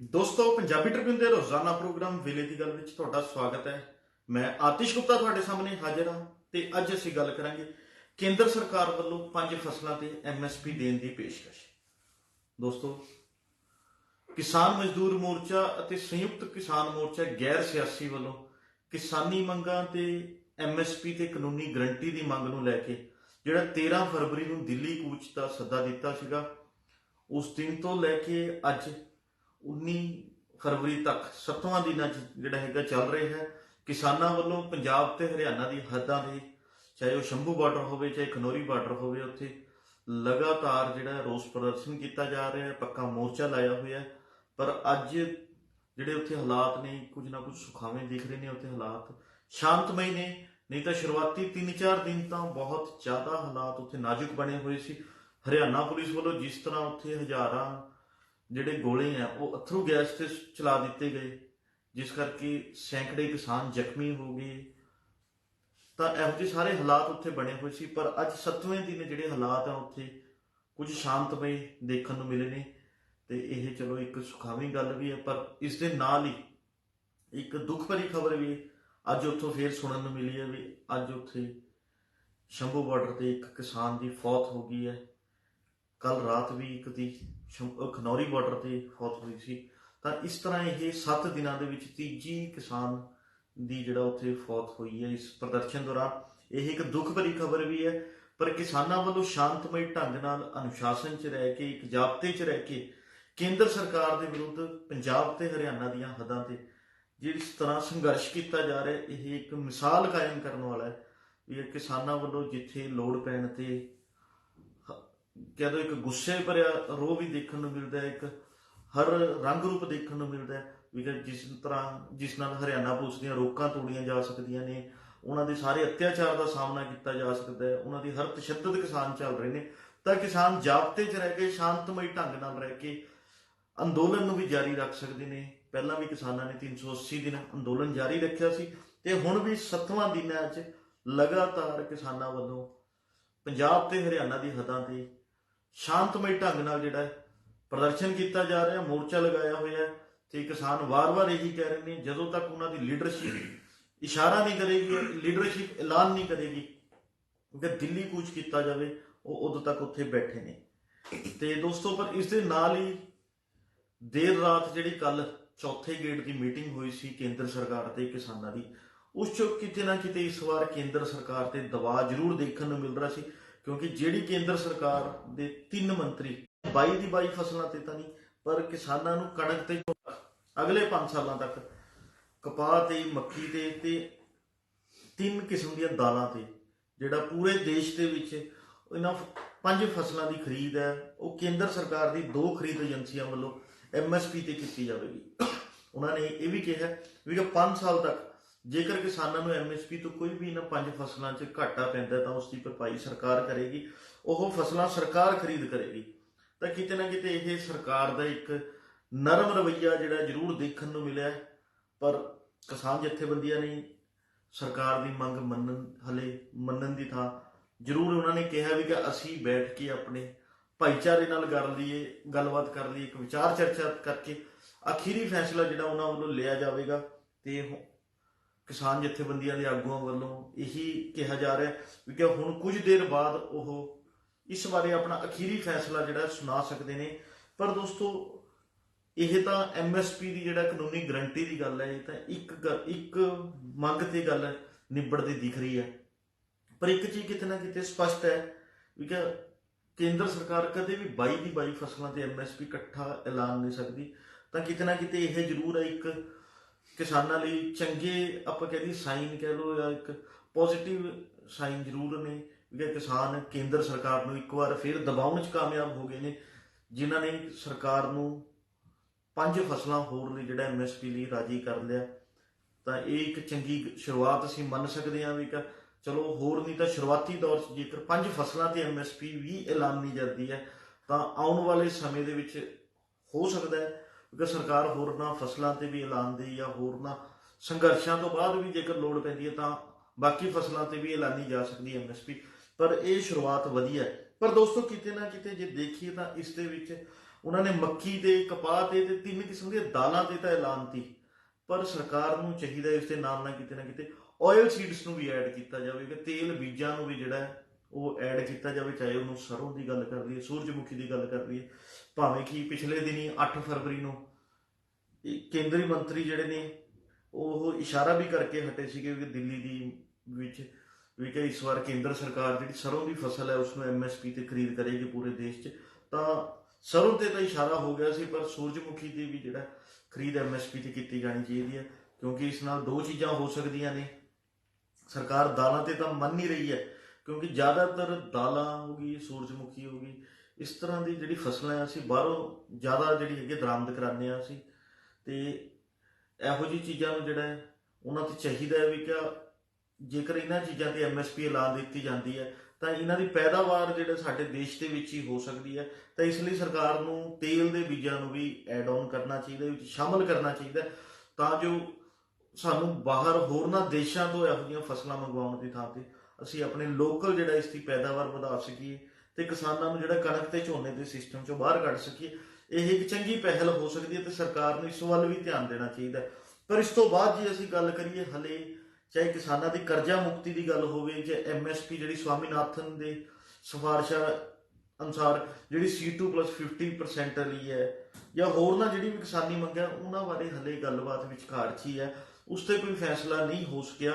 ਦੋਸਤੋ, ਪੰਜਾਬੀ ਟ੍ਰਿਬਿਊਨ ਦੇ ਰੋਜ਼ਾਨਾ ਪ੍ਰੋਗਰਾਮ ਵੇਲੇ ਦੀ ਗੱਲ ਵਿੱਚ ਤੁਹਾਡਾ ਸਵਾਗਤ ਹੈ। ਮੈਂ ਆਤਿਸ਼ ਗੁਪਤਾ ਤੁਹਾਡੇ ਸਾਹਮਣੇ ਹਾਜ਼ਰ ਹਾਂ ਤੇ ਅੱਜ ਅਸੀਂ ਗੱਲ ਕਰਾਂਗੇ ਕੇਂਦਰ ਸਰਕਾਰ ਵੱਲੋਂ ਪੰਜ ਫਸਲਾਂ ਤੇ ਐਮਐਸਪੀ ਦੇਣ ਦੀ ਪੇਸ਼ਕਸ਼। ਦੋਸਤੋ, ਕਿਸਾਨ ਮਜ਼ਦੂਰ ਮੋਰਚਾ ਅਤੇ ਸੰਯੁਕਤ ਕਿਸਾਨ ਮੋਰਚਾ ਗੈਰ ਸਿਆਸੀ ਵੱਲੋਂ ਕਿਸਾਨੀ ਮੰਗਾਂ ਤੇ ਐਮਐਸਪੀ ਤੇ ਕਾਨੂੰਨੀ ਗਰੰਟੀ ਦੀ ਮੰਗ ਨੂੰ ਲੈ ਕੇ ਜਿਹੜਾ 13 ਫਰਵਰੀ ਨੂੰ ਦਿੱਲੀ ਕੂਚ ਦਾ ਸੱਦਾ ਦਿੱਤਾ ਸੀਗਾ, ਉਸ ਦਿਨ ਤੋਂ ਲੈ ਕੇ ਅੱਜ 19 ਫਰਵਰੀ ਤੱਕ 7ਵਾਂ ਦਿਨਾਂ 'ਚ ਜਿਹੜਾ ਹੈਗਾ ਚੱਲ ਰਿਹਾ ਹੈ। ਕਿਸਾਨਾਂ ਵੱਲੋਂ ਪੰਜਾਬ ਤੇ ਹਰਿਆਣਾ ਦੀ ਹੱਦਾਂ ਦੇ, ਚਾਹੇ ਉਹ ਸ਼ੰਭੂ ਬਾਰਡਰ ਹੋਵੇ, ਚਾਹੇ ਖਨੌਰੀ ਬਾਰਡਰ ਹੋਵੇ, ਉੱਥੇ ਲਗਾਤਾਰ ਜਿਹੜਾ ਰੋਸ ਪ੍ਰਦਰਸ਼ਨ ਕੀਤਾ ਜਾ ਰਿਹਾ ਹੈ, ਪੱਕਾ ਮੋਰਚਾ ਲਾਇਆ ਹੋਇਆ ਪਰ ਅੱਜ ਜਿਹੜੇ ਉੱਥੇ ਹਾਲਾਤ ਨੇ, ਕੁਝ ਨਾ ਕੁਝ ਸੁਖਾਵੇਂ ਦਿਖ ਰਹੇ ਨੇ ਉੱਥੇ ਹਾਲਾਤ। ਸ਼ਾਂਤਮਈ ਨੇ, ਨਹੀਂ ਤਾਂ ਸ਼ੁਰੂਆਤੀ 3-4 ਦਿਨ ਤਾਂ ਬਹੁਤ ਜ਼ਿਆਦਾ ਹਾਲਾਤ ਉੱਥੇ ਨਾਜ਼ੁਕ ਬਣੇ ਹੋਏ ਸੀ। ਹਰਿਆਣਾ ਪੁਲਿਸ ਵੱਲੋਂ ਜਿਸ ਤਰ੍ਹਾਂ ਉੱਥੇ ਹਜ਼ਾਰਾਂ ਜਿਹੜੇ ਗੋਲੇ ਆ, ਉਹ ਅਥਰੂ ਗੈਸ ਤੇ ਚਲਾ ਦਿੱਤੇ ਗਏ। ਜਿਸ ਕਰਕੇ ਸੈਂਕੜੇ ਕਿਸਾਨ ਜ਼ਖਮੀ ਹੋ ਗਏ। ਤਾਂ ਇਹੋ ਜਿਹੇ ਸਾਰੇ ਹਾਲਾਤ ਉੱਥੇ ਬਣੇ ਹੋਏ ਸੀ, ਪਰ ਅੱਜ 7ਵੇਂ ਦਿਨ ਜਿਹੜੇ ਹਾਲਾਤ ਆ ਉੱਥੇ ਕੁਝ ਸ਼ਾਂਤਮਈ ਦੇਖਣ ਨੂੰ ਮਿਲੇ ਨੇ। ਤੇ ਇਹ ਚਲੋ ਇੱਕ ਸੁਖਾਵੀਂ ਗੱਲ ਵੀ ਹੈ ਪਰ ਇਸ ਦੇ ਨਾਲ ਹੀ ਇੱਕ ਦੁੱਖ ਭਰੀ ਖਬਰ ਵੀ ਅੱਜ ਉੱਥੋਂ ਫੇਰ ਸੁਣਨ ਨੂੰ ਮਿਲੀ ਹੈ ਵੀ ਅੱਜ ਉੱਥੇ ਸ਼ੰਭੂ ਬਾਰਡਰ ਤੇ ਇੱਕ ਕਿਸਾਨ ਦੀ ਫੌਤ ਹੋ ਗਈ ਹੈ। ਕੱਲ ਰਾਤ ਵੀ ਇੱਕ ਦੀ ਸ਼ੰ- ਅਹ ਖਨੌਰੀ ਬਾਰਡਰ ਤੇ ਫੌਤ ਹੋਈ ਸੀ। ਤਾਂ ਇਸ ਤਰ੍ਹਾਂ ਇਹ 7 ਦਿਨਾਂ ਦੇ ਵਿੱਚ ਤੀਜੀ ਕਿਸਾਨ ਦੀ ਜਿਹੜਾ ਉੱਥੇ ਫੌਤ ਹੋਈ ਹੈ ਇਸ ਪ੍ਰਦਰਸ਼ਨ ਦੌਰਾਨ। ਇਹ ਇੱਕ ਦੁੱਖ ਭਰੀ ਖਬਰ ਵੀ ਹੈ, ਪਰ ਕਿਸਾਨਾਂ ਵੱਲੋਂ ਸ਼ਾਂਤਮਈ ਢੰਗ ਨਾਲ ਅਨੁਸ਼ਾਸਨ 'ਚ ਰਹਿ ਕੇ, ਇੱਕ ਜਾਬਤੇ 'ਚ ਰਹਿ ਕੇ ਕੇਂਦਰ ਸਰਕਾਰ ਦੇ ਵਿਰੁੱਧ ਪੰਜਾਬ ਤੇ ਹਰਿਆਣਾ ਦੀਆਂ ਹੱਦਾਂ ਤੇ ਜਿਸ ਤਰ੍ਹਾਂ ਸੰਘਰਸ਼ ਕੀਤਾ ਜਾ ਰਿਹਾ, ਇਹ ਇੱਕ ਮਿਸਾਲ ਕਾਇਮ ਕਰਨ ਵਾਲਾ ਹੈ ਵੀ ਕਿਸਾਨਾਂ ਵੱਲੋਂ ਜਿੱਥੇ ਲੋੜ ਪੈਣ ਤੇ ਕਹਿ ਦੋ ਇੱਕ ਗੁੱਸੇ ਭਰਿਆ ਰੋਹ ਵੀ ਦੇਖਣ ਨੂੰ ਮਿਲਦਾ ਹੈ, ਇੱਕ ਹਰ ਰੰਗ ਰੂਪ ਦੇਖਣ ਨੂੰ ਮਿਲਦਾ ਹੈ, ਵੀ ਜਿਸ ਤਰ੍ਹਾਂ ਜਿਸ ਨਾਲ ਹਰਿਆਣਾ ਪੁਲਿਸ ਦੀਆਂ ਰੋਕਾਂ ਤੋੜੀਆਂ ਜਾ ਸਕਦੀਆਂ ਨੇ, ਉਹਨਾਂ ਦੇ ਸਾਰੇ ਅਤਿਆਚਾਰ ਦਾ ਸਾਹਮਣਾ ਕੀਤਾ ਜਾ ਸਕਦਾ ਹੈ, ਉਹਨਾਂ ਦੀ ਹਰ ਤਸ਼ੱਦਦ ਕਿਸਾਨ ਚੱਲ ਰਹੇ ਨੇ, ਤਾਂ ਕਿਸਾਨ ਜਾਬਤੇ 'ਚ ਰਹਿ ਕੇ, ਸ਼ਾਂਤਮਈ ਢੰਗ ਨਾਲ ਰਹਿ ਕੇ ਅੰਦੋਲਨ ਨੂੰ ਵੀ ਜਾਰੀ ਰੱਖ ਸਕਦੇ ਨੇ। ਪਹਿਲਾਂ ਵੀ ਕਿਸਾਨਾਂ ਨੇ 380 ਦਿਨ ਅੰਦੋਲਨ ਜਾਰੀ ਰੱਖਿਆ ਸੀ ਤੇ ਹੁਣ ਵੀ 7ਵਾਂ ਦਿਨਾਂ 'ਚ ਲਗਾਤਾਰ ਕਿਸਾਨਾਂ ਵੱਲੋਂ ਪੰਜਾਬ ਤੇ ਹਰਿਆਣਾ ਦੀ ਹੱਦਾਂ ਤੇ ਸ਼ਾਂਤਮਈ ਢੰਗ ਨਾਲ ਜਿਹੜਾ ਪ੍ਰਦਰਸ਼ਨ ਕੀਤਾ ਜਾ ਰਿਹਾ, ਮੋਰਚਾ ਲਗਾਇਆ ਹੋਇਆ ਹੈ ਤੇ ਕਿਸਾਨ ਵਾਰ-ਵਾਰ ਇਹੀ ਕਹਿ ਰਹੇ ਨੇ, ਜਦੋਂ ਤੱਕ ਉਹਨਾਂ ਦੀ ਲੀਡਰਸ਼ਿਪ ਇਸ਼ਾਰਾ ਨਹੀਂ ਕਰੇਗੀ ਲੀਡਰਸ਼ਿਪ ਐਲਾਨ ਨਹੀਂ ਕਰੇਗੀ ਕਿ ਦਿੱਲੀ ਕੂਚ ਕੀਤਾ ਜਾਵੇ, ਉਹ ਉਦੋਂ ਤੱਕ ਉੱਥੇ ਬੈਠੇ ਨੇ। ਤੇ ਦੋਸਤੋ, ਪਰ ਇਸ ਦੇ ਨਾਲ ਹੀ ਦੇਰ ਰਾਤ ਜਿਹੜੀ ਕੱਲ ਚੌਥੇ ਗੇਟ ਦੀ ਮੀਟਿੰਗ ਹੋਈ ਸੀ ਕੇਂਦਰ ਸਰਕਾਰ ਤੇ ਕਿਸਾਨਾਂ ਦੀ, ਉਸ ਚੋਂ ਕਿਤੇ ਨਾ ਕਿਤੇ ਇਸ ਵਾਰ ਕੇਂਦਰ ਸਰਕਾਰ ਤੇ ਦਬਾਅ ਜ਼ਰੂਰ ਦੇਖਣ ਨੂੰ ਮਿਲ ਰਿਹਾ ਸੀ। ਕਿਉਂਕਿ ਜਿਹੜੀ ਕੇਂਦਰ ਸਰਕਾਰ ਦੇ ਤਿੰਨ ਮੰਤਰੀ 22 ਦੀ 22 ਫਸਲਾਂ ਤੇ ਤਾਂ ਨਹੀਂ, ਪਰ ਕਿਸਾਨਾਂ ਨੂੰ ਕਣਕ ਤੇ ਅਗਲੇ 5 ਸਾਲਾਂ ਤੱਕ ਕਪਾਹ ਤੇ, ਮੱਕੀ ਤੇ ਤੇ ਤਿੰਨ ਕਿਸਮ ਦੀਆਂ ਦਾਲਾਂ ਤੇ, ਜਿਹੜਾ ਪੂਰੇ ਦੇਸ਼ ਦੇ ਵਿੱਚ ਇਹਨਾਂ ਪੰਜ ਫਸਲਾਂ ਦੀ ਖਰੀਦ ਹੈ, ਉਹ ਕੇਂਦਰ ਸਰਕਾਰ ਦੀ ਦੋ ਖਰੀਦ ਏਜੰਸੀਆਂ ਵੱਲੋਂ ਐਮਐਸਪੀ ਤੇ ਕੀਤੀ ਜਾਵੇਗੀ। ਉਹਨਾਂ ਨੇ ਇਹ ਵੀ ਕਿਹਾ ਵੀ ਕਿ 5 ਸਾਲ ਤੱਕ ਜੇਕਰ ਕਿਸਾਨਾਂ ਨੂੰ ਐਮਐਸਪੀ ਤੋਂ ਕੋਈ ਵੀ ਇਹਨਾਂ ਪੰਜ ਫਸਲਾਂ 'ਚ ਘਾਟਾ ਪੈਂਦਾ ਤਾਂ ਉਸ ਦੀ ਭਰਪਾਈ ਸਰਕਾਰ ਕਰੇਗੀ, ਉਹ ਫਸਲਾਂ ਸਰਕਾਰ ਖਰੀਦ ਕਰੇਗੀ। ਤਾਂ ਕਿਤੇ ਨਾ ਕਿਤੇ ਇਹ ਸਰਕਾਰ ਦਾ ਇੱਕ ਨਰਮ ਰਵੱਈਆ ਜਿਹੜਾ ਜ਼ਰੂਰ ਦੇਖਣ ਨੂੰ ਮਿਲਿਆ ਪਰ ਕਿਸਾਨ ਜਥੇਬੰਦੀਆਂ ਨੇ ਸਰਕਾਰ ਦੀ ਮੰਗ ਮੰਨਣ, ਹਲੇ ਮੰਨਣ ਦੀ ਥਾਂ ਜ਼ਰੂਰ ਉਹਨਾਂ ਨੇ ਕਿਹਾ ਵੀ ਕਿ ਅਸੀਂ ਬੈਠ ਕੇ ਆਪਣੇ ਭਾਈਚਾਰੇ ਨਾਲ ਕਰ ਲਈਏ, ਗੱਲਬਾਤ ਕਰ ਲਈਏ, ਇੱਕ ਵਿਚਾਰ ਚਰਚਾ ਕਰਕੇ ਅਖੀਰੀ ਫੈਸਲਾ ਜਿਹੜਾ ਉਹਨਾਂ ਵੱਲੋਂ ਲਿਆ ਜਾਵੇਗਾ ਤੇ ਕਿਸਾਨ ਜਥੇਬੰਦੀਆਂ ਦੇ ਆਗੂਆਂ ਵੱਲੋਂ ਇਹੀ ਕਿਹਾ ਜਾ ਰਿਹਾ ਹੈ ਵੀ ਕਿ ਹੁਣ ਕੁਝ ਦੇਰ ਬਾਅਦ ਉਹ ਇਸ ਬਾਰੇ ਆਪਣਾ ਅਖੀਰੀ ਫੈਸਲਾ ਜਿਹੜਾ ਸੁਣਾ ਸਕਦੇ ਨੇ। ਪਰ ਦੋਸਤੋ, ਇਹ ਤਾਂ ਐਮਐਸਪੀ ਦੀ ਜਿਹੜਾ ਕਾਨੂੰਨੀ ਗਰੰਟੀ ਦੀ ਗੱਲ ਹੈ, ਇਹ ਤਾਂ ਇੱਕ ਗ- ਇੱਕ ਮੰਗ ਤੇ ਗੱਲ ਨਿਬੜਦੀ ਦਿਖ ਰਹੀ ਹੈ। ਪਰ ਇੱਕ ਚੀਜ਼ ਕਿਤੇ ਨਾ ਕਿਤੇ ਸਪਸ਼ਟ ਹੈ ਵੀ ਕਿ ਕੇਂਦਰ ਸਰਕਾਰ ਕਦੇ ਵੀ 22 ਦੀ 22 ਫਸਲਾਂ ਤੇ ਐਮਐਸਪੀ ਇਕੱਠਾ ਐਲਾਨ ਨਹੀਂ ਸਕਦੀ। ਤਾਂ ਕਿਤੇ ਨਾ ਕਿਤੇ ਇਹ ਜ਼ਰੂਰ ਹੈ ਇੱਕ ਕਿਸਾਨਾਂ ਲਈ ਚੰਗੇ ਆਪਾਂ ਕਹਿੰਦੇ ਸਾਈਨ ਕਹਿ ਲਓ ਜਾਂ ਇੱਕ ਪੋਜ਼ਿਟਿਵ ਸਾਈਨ ਜ਼ਰੂਰ ਨੇ ਵੀ ਕਿਸਾਨ ਕੇਂਦਰ ਸਰਕਾਰ ਨੂੰ ਇੱਕ ਵਾਰ ਫਿਰ ਦਬਾਉਣ 'ਚ ਕਾਮਯਾਬ ਹੋ ਗਏ ਨੇ, ਜਿਨ੍ਹਾਂ ਨੇ ਸਰਕਾਰ ਨੂੰ ਪੰਜ ਫਸਲਾਂ ਹੋਰ ਲਈ ਜਿਹੜਾ ਐਮਐਸਪੀ ਲਈ ਰਾਜੀ ਕਰ ਲਿਆ। ਤਾਂ ਇਹ ਇੱਕ ਚੰਗੀ ਸ਼ੁਰੂਆਤ ਅਸੀਂ ਮੰਨ ਸਕਦੇ ਹਾਂ ਵੀ ਕਿ ਚਲੋ ਹੋਰ ਨਹੀਂ ਤਾਂ ਸ਼ੁਰੂਆਤੀ ਦੌਰ 'ਚ ਜੇਕਰ ਪੰਜ ਫਸਲਾਂ ਤੇ ਐਮਐਸਪੀ ਵੀ ਐਲਾਨੀ ਜਾਂਦੀ ਹੈ, ਤਾਂ ਆਉਣ ਵਾਲੇ ਸਮੇਂ ਦੇ ਵਿੱਚ ਹੋ ਸਕਦਾ ਹੈ ਕਿ ਸਰਕਾਰ ਹੋਰਨਾਂ ਫਸਲਾਂ ਤੇ ਵੀ ਐਲਾਨ ਦੇ ਜਾਂ ਹੋਰਨਾਂ ਸੰਘਰਸ਼ਾਂ ਤੋਂ ਬਾਅਦ ਵੀ ਜੇਕਰ ਲੋੜ ਪੈਂਦੀ ਹੈ ਤਾਂ ਬਾਕੀ ਫਸਲਾਂ ਤੇ ਵੀ ਐਲਾਨੀ ਜਾ ਸਕਦੀ ਹੈ ਐਮਐਸਪੀ ਪਰ ਇਹ ਸ਼ੁਰੂਆਤ ਵਧੀਆ ਹੈ। ਪਰ ਦੋਸਤੋ, ਕਿਤੇ ਨਾ ਕਿਤੇ ਜੇ ਦੇਖੀਏ ਤਾਂ ਇਸ ਦੇ ਵਿੱਚ ਉਹਨਾਂ ਨੇ ਮੱਕੀ ਤੇ ਕਪਾਹ ਤੇ ਤੇ ਤਿੰਨ ਕਿਸਮ ਦੀਆਂ ਦਾਲਾਂ ਤੇ ਤਾਂ ਐਲਾਨ ਤੀ। ਪਰ ਸਰਕਾਰ ਨੂੰ ਚਾਹੀਦਾ ਇਸ ਦੇ ਨਾਲ ਨਾਲ ਕਿਤੇ ਨਾ ਕਿਤੇ ਆਇਲ ਸੀਡਸ ਨੂੰ ਵੀ ਐਡ ਕੀਤਾ ਜਾਵੇ ਕਿ ਤੇਲ ਬੀਜਾਂ ਨੂੰ ਵੀ ਜਿਹੜਾ ਹੈ ਉਹ ਐਡ ਕੀਤਾ ਜਾਵੇ, ਚਾਹੇ ਉਹਨੂੰ ਸਰੋਂ ਦੀ ਗੱਲ ਕਰ ਲਈਏ, ਸੂਰਜਮੁਖੀ ਦੀ ਗੱਲ ਕਰ ਲਈਏ, ਭਾਵੇਂ ਕਿ ਪਿਛਲੇ ਦਿਨੀ 8 ਫਰਵਰੀ ਨੂੰ ਕੇਂਦਰੀ ਮੰਤਰੀ ਜਿਹੜੇ ਨੇ, ਉਹ ਇਸ਼ਾਰਾ ਵੀ ਕਰਕੇ ਹਟੇ ਸੀਗੇ ਕਿ ਦਿੱਲੀ ਦੀ ਵਿੱਚ ਵੀ ਕਿ ਇਸ ਵਾਰ ਕੇਂਦਰ ਸਰਕਾਰ ਜਿਹੜੀ ਸਰੋਂ ਦੀ ਫਸਲ ਹੈ ਉਸ ਨੂੰ ਐਮਐਸਪੀ ਤੇ ਖਰੀਦ ਕਰੇਗੀ ਪੂਰੇ ਦੇਸ਼ 'ਚ। ਤਾਂ ਸਰੋਂ ਤੇ ਤਾਂ ਇਸ਼ਾਰਾ ਹੋ ਗਿਆ ਸੀ, ਪਰ ਸੂਰਜਮੁਖੀ ਦੀ ਵੀ ਜਿਹੜਾ ਖਰੀਦ ਐਮਐਸਪੀ ਤੇ ਕੀਤੀ ਜਾਣੀ ਚਾਹੀਦੀ ਹੈ, ਕਿਉਂਕਿ ਇਸ ਨਾਲ ਦੋ ਚੀਜ਼ਾਂ ਹੋ ਸਕਦੀਆਂ ਨੇ। ਸਰਕਾਰ ਦਾਲਾਂ ਤੇ ਤਾਂ ਮੰਨ ਨਹੀਂ ਰਹੀ ਹੈ ਕਿਉਂਕਿ ਜ਼ਿਆਦਾਤਰ ਦਾਲਾਂ ਹੋ ਗਈ, ਸੂਰਜਮੁਖੀ ਹੋ ਗਈ, ਇਸ ਤਰ੍ਹਾਂ ਦੀ ਜਿਹੜੀ ਫਸਲਾਂ ਆ ਅਸੀਂ ਬਾਹਰੋਂ ਜ਼ਿਆਦਾ ਜਿਹੜੀ ਹੈਗੀ ਦਰਾਮਦ ਕਰਾਉਂਦੇ ਆ ਅਸੀਂ। ਤੇ ਇਹੋ ਜਿਹੀ ਚੀਜ਼ਾਂ ਨੂੰ ਜਿਹੜਾ ਉਹਨਾਂ ਤੇ ਚਾਹੀਦਾ ਹੈ ਵੀ ਕਿ ਜੇਕਰ ਇਹਨਾਂ ਚੀਜ਼ਾਂ ਤੇ ਐਮਐਸਪੀ ਲਾ ਦਿੱਤੀ ਜਾਂਦੀ ਹੈ, ਤਾਂ ਇਹਨਾਂ ਦੀ ਪੈਦਾਵਾਰ ਜਿਹੜਾ ਸਾਡੇ ਦੇਸ਼ ਦੇ ਵਿੱਚ ਹੀ ਹੋ ਸਕਦੀ ਹੈ। ਤਾਂ ਇਸ ਲਈ ਸਰਕਾਰ ਨੂੰ ਤੇਲ ਦੇ ਬੀਜਾਂ ਨੂੰ ਵੀ ਐਡ ਆਨ ਕਰਨਾ ਚਾਹੀਦਾ, ਵਿੱਚ ਸ਼ਾਮਲ ਕਰਨਾ ਚਾਹੀਦਾ, ਤਾਂ ਜੋ ਸਾਨੂੰ ਬਾਹਰ ਹੋਰਨਾਂ ਦੇਸ਼ਾਂ ਤੋਂ ਇਹੋ ਜਿਹੀਆਂ ਫਸਲਾਂ ਮੰਗਵਾਉਣ ਦੀ ਥਾਂ ਤੇ ਅਸੀਂ ਆਪਣੇ ਲੋਕਲ ਜਿਹੜਾ ਇਸ ਦੀ ਪੈਦਾਵਾਰ ਵਧਾ ਸਕੀਏ ਤੇ ਕਿਸਾਨਾਂ ਨੂੰ ਜਿਹੜਾ ਕਣਕ ਤੇ ਝੋਨੇ ਦੇ ਸਿਸਟਮ ਚੋਂ ਬਾਹਰ ਕੱਢ ਸਕੀਏ, ਇਹ ਇੱਕ ਚੰਗੀ ਪਹਿਲ ਹੋ ਸਕਦੀ ਹੈ ਤੇ ਸਰਕਾਰ ਨੂੰ ਇਸ ਵੱਲ ਵੀ ਧਿਆਨ ਦੇਣਾ ਚਾਹੀਦਾ ਪਰ ਇਸ ਤੋਂ ਬਾਅਦ ਜੇ ਅਸੀਂ ਗੱਲ ਕਰੀਏ ਹਲੇ, ਚਾਹੇ ਕਿਸਾਨਾਂ ਦੀ ਕਰਜ਼ਾ ਮੁਕਤੀ ਦੀ ਗੱਲ ਹੋਵੇ ਜਾਂ ਐਮਐਸਪੀ ਜਿਹੜੀ ਸਵਾਮੀਨਾਥਨ ਦੇ ਸਿਫਾਰਸ਼ਾਂ ਅਨੁਸਾਰ ਜਿਹੜੀ C2+50% ਲਈ ਹੈ ਜਾਂ ਹੋਰ ਨਾ ਜਿਹੜੀ ਵੀ ਕਿਸਾਨੀ ਮੰਗਾਂ ਉਹਨਾਂ ਬਾਰੇ ਹਲੇ ਗੱਲਬਾਤ ਵਿਚਕਾਰ 'ਚ ਹੀ ਹੈ। ਉਸ ਤੇ ਕੋਈ ਫੈਸਲਾ ਨਹੀਂ ਹੋ ਸਕਿਆ,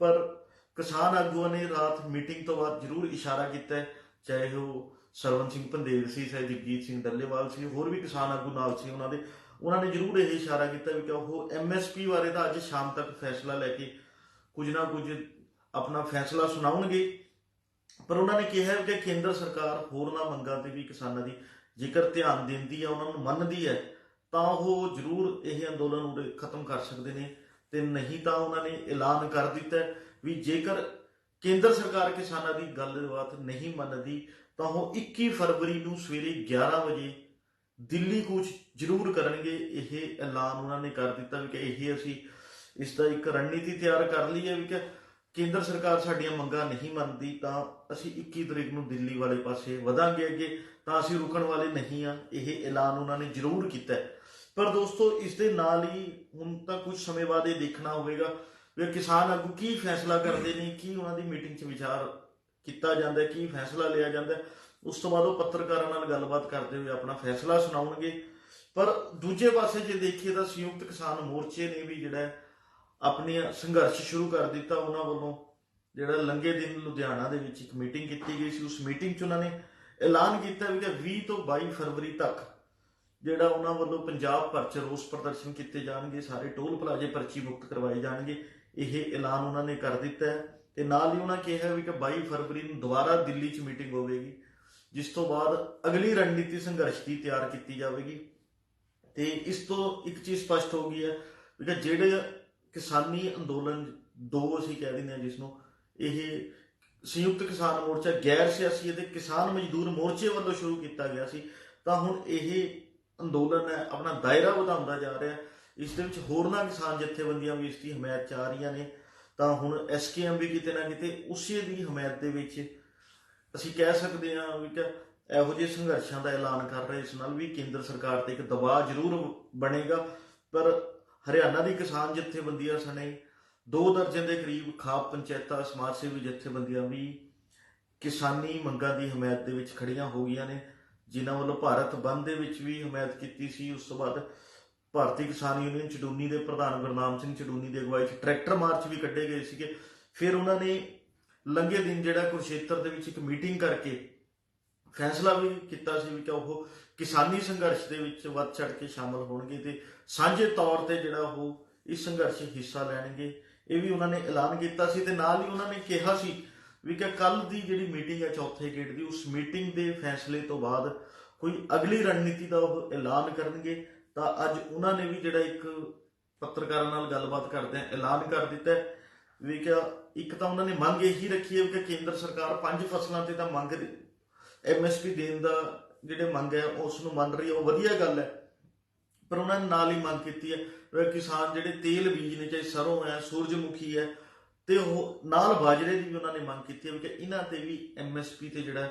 ਪਰ ਕਿਸਾਨ ਆਗੂਆਂ ਨੇ ਰਾਤ ਮੀਟਿੰਗ ਤੋਂ ਬਾਅਦ ਜ਼ਰੂਰ ਇਸ਼ਾਰਾ ਕੀਤਾ ਚਾਹੇ ਉਹ ਸਰਵਨ ਸਿੰਘ ਪੰਦੇਰ ਸੀ, ਚਾਹੇ ਜਗਜੀਤ ਸਿੰਘ ਡੱਲੇਵਾਲ ਸੀ, ਹੋਰ ਵੀ ਕਿਸਾਨ ਆਗੂ ਨਾਲ ਸੀ ਉਹਨਾਂ ਦੇ। ਉਹਨਾਂ ਨੇ ਜ਼ਰੂਰ ਇਹ ਇਸ਼ਾਰਾ ਕੀਤਾ ਵੀ ਕਿ ਉਹ ਐਮਐਸਪੀ ਬਾਰੇ ਤਾਂ ਅੱਜ ਸ਼ਾਮ ਤੱਕ ਫੈਸਲਾ ਲੈ ਕੇ ਕੁਝ ਨਾ ਕੁਝ ਆਪਣਾ ਫੈਸਲਾ ਸੁਣਾਉਣਗੇ। ਪਰ ਉਹਨਾਂ ਨੇ ਕਿਹਾ ਕਿ ਕੇਂਦਰ ਸਰਕਾਰ ਹੋਰਨਾਂ ਮੰਗਾਂ ਤੇ ਵੀ ਕਿਸਾਨਾਂ ਦੀ ਜੇਕਰ ਧਿਆਨ ਦਿੰਦੀ ਹੈ ਉਹਨਾਂ ਨੂੰ ਮੰਨਦੀ ਹੈ, ਤਾਂ ਉਹ ਜ਼ਰੂਰ ਇਹ ਅੰਦੋਲਨ ਖਤਮ ਕਰ ਸਕਦੇ ਨੇ ਤੇ ਨਹੀਂ ਤਾਂ ਉਹਨਾਂ ਨੇ ਐਲਾਨ ਕਰ ਦਿੱਤਾ ਵੀ ਜੇਕਰ ਕੇਂਦਰ ਸਰਕਾਰ ਕਿਸਾਨਾਂ ਦੀ ਗੱਲਬਾਤ ਨਹੀਂ ਮੰਨਦੀ, ਤਾਂ ਉਹ 21 ਫਰਵਰੀ ਨੂੰ ਸਵੇਰੇ 11 ਵਜੇ ਦਿੱਲੀ ਕੂਚ ਜ਼ਰੂਰ ਕਰਨਗੇ। ਇਹ ਐਲਾਨ ਉਹਨਾਂ ਨੇ ਕਰ ਦਿੱਤਾ ਵੀ ਕਿ ਇਹ ਅਸੀਂ ਇਸ ਦਾ ਇੱਕ ਰਣਨੀਤੀ ਤਿਆਰ ਕਰ ਲਈ ਹੈ ਵੀ ਕਿ ਕੇਂਦਰ ਸਰਕਾਰ ਸਾਡੀਆਂ ਮੰਗਾਂ ਨਹੀਂ ਮੰਨਦੀ, ਤਾਂ ਅਸੀਂ 21 ਤਰੀਕ ਨੂੰ ਦਿੱਲੀ ਵਾਲੇ ਪਾਸੇ ਵਧਾਂਗੇ ਅੱਗੇ, ਤਾਂ ਅਸੀਂ ਰੁਕਣ ਵਾਲੇ ਨਹੀਂ ਆ ਇਹ ਐਲਾਨ ਉਹਨਾਂ ਨੇ ਜ਼ਰੂਰ ਕੀਤਾ। ਪਰ ਦੋਸਤੋ, ਇਸ ਦੇ ਨਾਲ ਹੀ ਹੁਣ ਤਾਂ ਕੁਝ ਸਮੇਂ ਬਾਅਦ ਇਹ ਦੇਖਣਾ ਹੋਵੇਗਾ ਵੀ ਕਿਸਾਨ ਆਗੂ ਕੀ ਫੈਸਲਾ ਕਰਦੇ ਨੇ, ਕੀ ਉਹਨਾਂ ਦੀ ਮੀਟਿੰਗ 'ਚ ਵਿਚਾਰ ਕੀਤਾ ਜਾਂਦਾ, ਕੀ ਫੈਸਲਾ ਲਿਆ ਜਾਂਦਾ, ਉਸ ਤੋਂ ਬਾਅਦ ਉਹ ਪੱਤਰਕਾਰਾਂ ਨਾਲ ਗੱਲਬਾਤ ਕਰਦੇ ਹੋਏ ਆਪਣਾ ਫੈਸਲਾ ਸੁਣਾਉਣਗੇ। ਪਰ ਦੂਜੇ ਪਾਸੇ ਜੇ ਦੇਖੀਏ ਤਾਂ ਸੰਯੁਕਤ ਕਿਸਾਨ ਮੋਰਚੇ ਨੇ ਵੀ ਜਿਹੜਾ ਹੈ ਆਪਣੀ ਸੰਘਰਸ਼ ਸ਼ੁਰੂ ਕਰ ਦਿੱਤਾ ਉਹਨਾਂ ਵੱਲੋਂ। ਜਿਹੜਾ ਲੰਗੇ ਦਿਨ ਲੁਧਿਆਣਾ ਦੇ ਵਿੱਚ ਇੱਕ ਮੀਟਿੰਗ ਕੀਤੀ ਗਈ ਸੀ, ਉਸ ਮੀਟਿੰਗ 'ਚ ਉਹਨਾਂ ਨੇ ਐਲਾਨ ਕੀਤਾ ਵੀ ਕਿ 20 ਤੋਂ 22 ਫਰਵਰੀ ਤੱਕ ਜਿਹੜਾ ਉਹਨਾਂ ਵੱਲੋਂ ਪੰਜਾਬ ਭਰ 'ਚ ਰੋਸ ਪ੍ਰਦਰਸ਼ਨ ਕੀਤੇ ਜਾਣਗੇ, ਸਾਰੇ ਟੋਲ ਪਲਾਜ਼ੇ ਪਰਚੀ ਮੁਕਤ ਕਰਵਾਏ ਜਾਣਗੇ। ਇਹ ਐਲਾਨ ਉਹਨਾਂ ਨੇ ਕਰ ਦਿੱਤਾ ਹੈ ਤੇ ਨਾਲ ਹੀ ਉਹਨਾਂ ਕਿਹਾ ਵੀ ਕਿ 22 ਫਰਵਰੀ ਨੂੰ ਦੁਬਾਰਾ ਦਿੱਲੀ 'ਚ ਮੀਟਿੰਗ ਹੋਵੇਗੀ, ਜਿਸ ਤੋਂ ਬਾਅਦ ਅਗਲੀ ਰਣਨੀਤੀ ਸੰਘਰਸ਼ ਦੀ ਤਿਆਰ ਕੀਤੀ ਜਾਵੇਗੀ। ਤੇ ਇਸ ਤੋਂ ਇੱਕ ਚੀਜ਼ ਸਪਸ਼ਟ ਹੋ ਗਈ ਹੈ ਵੀ ਕਿ ਜਿਹੜੇ ਕਿਸਾਨੀ ਅੰਦੋਲਨ ਦੋ ਅਸੀਂ ਕਹਿ ਦਿੰਦੇ ਹਾਂ ਜਿਸ ਨੂੰ ਇਹ ਸੰਯੁਕਤ ਕਿਸਾਨ ਮੋਰਚਾ ਗੈਰ ਸਿਆਸੀ ਅਤੇ ਕਿਸਾਨ ਮਜ਼ਦੂਰ ਮੋਰਚੇ ਵੱਲੋਂ ਸ਼ੁਰੂ ਕੀਤਾ ਗਿਆ ਸੀ, ਤਾਂ ਹੁਣ ਇਹ ਅੰਦੋਲਨ ਹੈ ਆਪਣਾ ਦਾਇਰਾ ਵਧਾਉਂਦਾ ਜਾ ਰਿਹਾ ਹੈ। ਇਸ ਦੇ ਵਿੱਚ ਹੋਰਨਾਂ ਕਿਸਾਨ ਜਥੇਬੰਦੀਆਂ ਵੀ ਇਸ ਦੀ ਹਮਾਇਤ ਚ ਆ ਰਹੀਆਂ ਨੇ। ਤਾਂ ਹੁਣ ਐਸਕੇਐਮ ਵੀ ਕਿਤੇ ਨਾ ਕਿਤੇ ਉਸੇ ਦੀ ਹਮਾਇਤ ਦੇ ਵਿੱਚ ਅਸੀਂ ਕਹਿ ਸਕਦੇ ਹਾਂ ਵੀ ਕਿ ਇਹੋ ਜਿਹੇ ਸੰਘਰਸ਼ਾਂ ਦਾ ਐਲਾਨ ਕਰ ਰਹੇ ਇਸ ਨਾਲ ਵੀ ਕੇਂਦਰ ਸਰਕਾਰ ਤੇ ਇੱਕ ਦਬਾਅ ਜ਼ਰੂਰ ਬਣੇਗਾ। ਪਰ ਹਰਿਆਣਾ ਦੀ ਕਿਸਾਨ ਜਥੇਬੰਦੀਆਂ ਸਣੇ ਦੋ ਦਰਜਨ ਦੇ ਕਰੀਬ ਖਾਪ ਪੰਚਾਇਤਾਂ, ਸਮਾਜ ਸੇਵੀ ਜਥੇਬੰਦੀਆਂ ਵੀ ਕਿਸਾਨੀ ਮੰਗਾਂ ਦੀ ਹਮਾਇਤ ਦੇ ਵਿੱਚ ਖੜੀਆਂ ਹੋ ਗਈਆਂ ਨੇ। ਜਿਨ੍ਹਾਂ ਵੱਲੋਂ ਭਾਰਤ ਬੰਦ ਦੇ ਵਿੱਚ ਵੀ ਹਮਾਇਤ ਕੀਤੀ ਸੀ। ਉਸ ਤੋਂ ਬਾਅਦ ਭਾਰਤੀ ਕਿਸਾਨ ਯੂਨੀਅਨ ਚਡੂਨੀ ਦੇ ਪ੍ਰਧਾਨ ਗੁਰਨਾਮ ਸਿੰਘ ਚਡੂਨੀ ਦੀ ਅਗਵਾਈ 'ਚ ਟਰੈਕਟਰ ਮਾਰਚ ਵੀ ਕੱਢੇ ਗਏ ਸੀਗੇ। ਫਿਰ ਉਹਨਾਂ ਨੇ ਲੰਘੇ ਦਿਨ ਜਿਹੜਾ ਕੁਰਸ਼ੇਤਰ ਦੇ ਵਿੱਚ ਇੱਕ ਮੀਟਿੰਗ ਕਰਕੇ ਫੈਸਲਾ ਵੀ ਕੀਤਾ ਸੀ ਵੀ ਕਿ ਉਹ ਕਿਸਾਨੀ ਸੰਘਰਸ਼ ਦੇ ਵਿੱਚ ਵੱਧ ਚੜ ਕੇ ਸ਼ਾਮਲ ਹੋਣਗੇ ਤੇ ਸਾਂਝੇ ਤੌਰ ਤੇ ਜਿਹੜਾ ਉਹ ਇਸ ਸੰਘਰਸ਼ ਹਿੱਸਾ ਲੈਣਗੇ। ਇਹ ਵੀ ਉਹਨਾਂ ਨੇ ਐਲਾਨ ਕੀਤਾ ਸੀ ਤੇ ਨਾਲ ਹੀ ਉਹਨਾਂ ਨੇ ਕਿਹਾ ਸੀ ਵੀ ਕਿ ਕੱਲ ਦੀ ਜਿਹੜੀ ਮੀਟਿੰਗ ਹੈ ਚੌਥੇ ਗੇਟ ਦੀ, ਉਸ ਮੀਟਿੰਗ ਦੇ ਫੈਸਲੇ ਤੋਂ ਬਾਅਦ ਕੋਈ ਅਗਲੀ ਰਣਨੀਤੀ ਦਾ ਉਹ ਐਲਾਨ ਕਰਨਗੇ। ਤਾਂ ਅੱਜ ਉਹਨਾਂ ਨੇ ਵੀ ਜਿਹੜਾ ਇੱਕ ਪੱਤਰਕਾਰਾਂ ਨਾਲ ਗੱਲਬਾਤ ਕਰਦੇ ਐਲਾਨ ਕਰ ਦਿੱਤਾ ਵੀ ਕਿ ਇੱਕ ਤਾਂ ਉਹਨਾਂ ਨੇ ਮੰਗ ਇਹੀ ਰੱਖੀ ਹੈ ਕਿ ਕੇਂਦਰ ਸਰਕਾਰ ਪੰਜ ਫਸਲਾਂ ਤੇ ਤਾਂ ਮੰਗ ਐਮਐਸਪੀ ਦੇਣ ਦਾ ਜਿਹੜੇ ਮੰਗ ਹੈ, ਉਸ ਨੂੰ ਮੰਨ ਰਹੀ ਹੈ, ਉਹ ਵਧੀਆ ਗੱਲ ਹੈ। ਪਰ ਉਹਨਾਂ ਨੇ ਨਾਲ ਹੀ ਮੰਗ ਕੀਤੀ ਹੈ ਕਿਸਾਨ ਜਿਹੜੇ ਤੇਲ ਬੀਜ ਨੇ, ਚਾਹੇ ਸਰੋਂ ਹੈ, ਸੂਰਜਮੁਖੀ ਹੈ, ਤੇ ਉਹ ਨਾਲ ਬਾਜਰੇ ਦੀ ਵੀ ਉਹਨਾਂ ਨੇ ਮੰਗ ਕੀਤੀ ਹੈ ਵੀ ਕਿ ਇਹਨਾਂ ਤੇ ਵੀ ਐਮਐਸਪੀ ਤੇ ਜਿਹੜਾ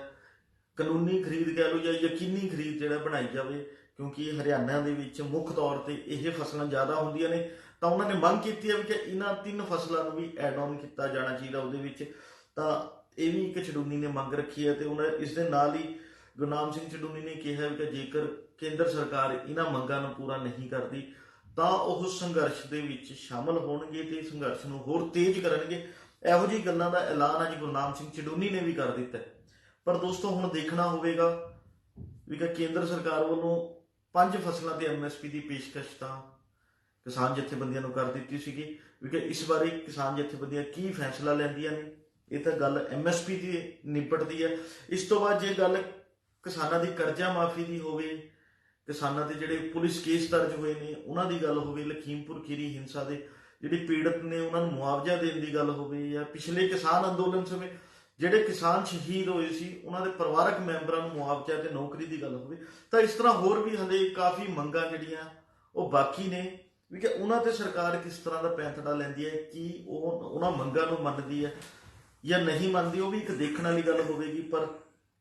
ਕਾਨੂੰਨੀ ਖਰੀਦ ਕਹਿ ਲਓ ਜਾਂ ਯਕੀਨੀ ਖਰੀਦ ਜਿਹੜਾ ਬਣਾਈ ਜਾਵੇ। ਕਿਉਂਕਿ ਹਰਿਆਣਾ ਦੇ ਵਿੱਚ ਮੁੱਖ ਤੌਰ ਤੇ ਇਹ ਫਸਲਾਂ ਜ਼ਿਆਦਾ ਹੁੰਦੀਆਂ ਨੇ, ਤਾਂ ਉਹਨਾਂ ਨੇ ਮੰਗ ਕੀਤੀ ਹੈ ਵੀ ਕਿ ਇਹਨਾਂ ਤਿੰਨ ਫਸਲਾਂ ਨੂੰ ਵੀ ਐਡ ਆਨ ਕੀਤਾ ਜਾਣਾ ਚਾਹੀਦਾ ਉਹਦੇ ਵਿੱਚ। ਤਾਂ ਇਹ ਵੀ ਇੱਕ ਚੜੂਨੀ ਨੇ ਮੰਗ ਰੱਖੀ ਹੈ ਤੇ ਉਹਨਾਂ ਇਸ ਦੇ ਨਾਲ ਹੀ ਗੁਰਨਾਮ ਸਿੰਘ ਚੜੂਨੀ ਨੇ ਕਿਹਾ ਵੀ ਕਿ ਜੇਕਰ ਕੇਂਦਰ ਸਰਕਾਰ ਇਹਨਾਂ ਮੰਗਾਂ ਨੂੰ ਪੂਰਾ ਨਹੀਂ ਕਰਦੀ, ਤਾਂ ਉਹ ਸੰਘਰਸ਼ ਦੇ ਵਿੱਚ ਸ਼ਾਮਲ ਹੋਣਗੇ ਤੇ ਸੰਘਰਸ਼ ਨੂੰ ਹੋਰ ਤੇਜ਼ ਕਰਨਗੇ। ਇਹੋ ਜਿਹੀ ਗੱਲਾਂ ਦਾ ਐਲਾਨ ਅੱਜ ਗੁਰਨਾਮ ਸਿੰਘ ਚੜੂਨੀ ਨੇ ਵੀ ਕਰ ਦਿੱਤਾ ਪਰ ਦੋਸਤੋ, ਹੁਣ ਦੇਖਣਾ ਹੋਵੇਗਾ ਵੀ ਕਿ ਕੇਂਦਰ ਸਰਕਾਰ ਵੱਲੋਂ ਪੰਜ ਫਸਲਾਂ ਤੇ ਐਮਐਸਪੀ ਦੀ ਪੇਸ਼ਕਸ਼ ਤਾਂ ਕਿਸਾਨ ਜਥੇਬੰਦੀਆਂ ਨੂੰ ਕਰ ਦਿੱਤੀ ਸੀਗੀ। ਵੀ ਇਸ ਬਾਰੇ ਕਿਸਾਨ ਜਥੇਬੰਦੀਆਂ ਕੀ ਫੈਸਲਾ ਲੈਂਦੀਆਂ ਨੇ? ਇਹ ਤਾਂ ਗੱਲ ਐਮਐਸਪੀ ਦੀ ਨਿਪਟਦੀ ਹੈ। ਇਸ ਤੋਂ ਬਾਅਦ ਜੇ ਗੱਲ ਕਿਸਾਨਾਂ ਦੀ ਕਰਜ਼ਾ ਮਾਫੀ ਦੀ ਹੋਵੇ, ਕਿਸਾਨਾਂ ਦੇ ਜਿਹੜੇ ਪੁਲਿਸ ਕੇਸ ਦਰਜ ਹੋਏ ਨੇ, ਉਹਨਾਂ ਦੀ ਗੱਲ ਹੋਵੇ, ਲਖੀਮਪੁਰ ਖੀਰੀ ਹਿੰਸਾ ਦੇ ਜਿਹੜੇ ਪੀੜਤ ਨੇ, ਉਹਨਾਂ ਨੂੰ ਮੁਆਵਜ਼ਾ ਦੇਣ ਦੀ ਗੱਲ ਹੋਵੇ ਜਾਂ ਪਿਛਲੇ ਕਿਸਾਨ ਅੰਦੋਲਨ ਸਮੇਂ ਜਿਹੜੇ ਕਿਸਾਨ ਸ਼ਹੀਦ ਹੋਏ ਸੀ, ਉਹਨਾਂ ਦੇ ਪਰਿਵਾਰਕ ਮੈਂਬਰਾਂ ਨੂੰ ਮੁਆਵਜ਼ਾ ਤੇ ਨੌਕਰੀ ਦੀ ਗੱਲ ਹੋਵੇ, ਤਾਂ ਇਸ ਤਰ੍ਹਾਂ ਹੋਰ ਵੀ ਹਲੇ ਕਾਫੀ ਮੰਗਾਂ ਜਿਹੜੀਆਂ, ਉਹ ਬਾਕੀ ਨੇ। ਵੀ ਕਿ ਉਹਨਾਂ ਤੇ ਸਰਕਾਰ ਕਿਸ ਤਰ੍ਹਾਂ ਦਾ ਪੈਂਤੜਾ ਲੈਂਦੀ ਹੈ, ਕਿ ਉਹ, ਉਹਨਾਂ ਮੰਗਾਂ ਨੂੰ ਮੰਨਦੀ ਹੈ ਜਾਂ ਨਹੀਂ ਮੰਨਦੀ, ਉਹ ਵੀ ਇੱਕ ਦੇਖਣ ਵਾਲੀ ਗੱਲ ਹੋਵੇਗੀ, ਪਰ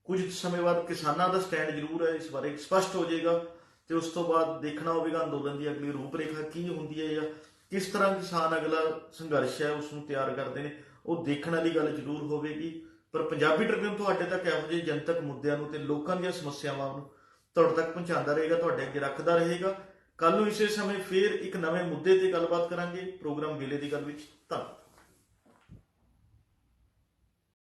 ਕੁਝ ਸਮੇਂ ਬਾਅਦ ਕਿਸਾਨਾਂ ਦਾ ਸਟੈਂਡ ਜ਼ਰੂਰ ਹੈ, ਇਸ ਬਾਰੇ ਸਪਸ਼ਟ ਹੋ ਜਾਏਗਾ ਤੇ ਉਸ ਤੋਂ ਬਾਅਦ ਦੇਖਣਾ ਹੋਵੇਗਾ ਅੰਦੋਲਨ ਦੀ ਅਗਲੀ ਰੂਪਰੇਖਾ ਕੀ ਹੁੰਦੀ ਹੈ ਜਾਂ ਕਿਸ ਤਰ੍ਹਾਂ ਕਿਸਾਨ ਅਗਲਾ ਸੰਘਰਸ਼ ਹੈ, ਉਸ ਨੂੰ ਤਿਆਰ ਕਰਦੇ ਨੇ। ਉਹ ਦੇਖਣ ਵਾਲੀ ਗੱਲ ਜ਼ਰੂਰ ਹੋਵੇਗੀ। ਪਰ ਪੰਜਾਬੀ ਟ੍ਰਿਬਿਊਨ ਤੁਹਾਡੇ ਤੱਕ ਇਹੋ ਜਿਹੇ ਜਨਤਕ ਮੁੱਦਿਆਂ ਨੂੰ ਤੇ ਲੋਕਾਂ ਦੀਆਂ ਸਮੱਸਿਆਵਾਂ ਨੂੰ ਤੁਹਾਡੇ ਤੱਕ ਪਹੁੰਚਾਉਂਦਾ ਰਹੇਗਾ, ਤੁਹਾਡੇ ਅੱਗੇ ਰੱਖਦਾ ਰਹੇਗਾ। ਕੱਲ ਨੂੰ ਇਸੇ ਸਮੇਂ ਫੇਰ ਇੱਕ ਨਵੇਂ ਮੁੱਦੇ ਤੇ ਗੱਲਬਾਤ ਕਰਾਂਗੇ। ਪ੍ਰੋਗਰਾਮ ਵੇਲੇ ਦੀ ਗੱਲ ਵਿੱਚ ਧੰਨਵਾਦ।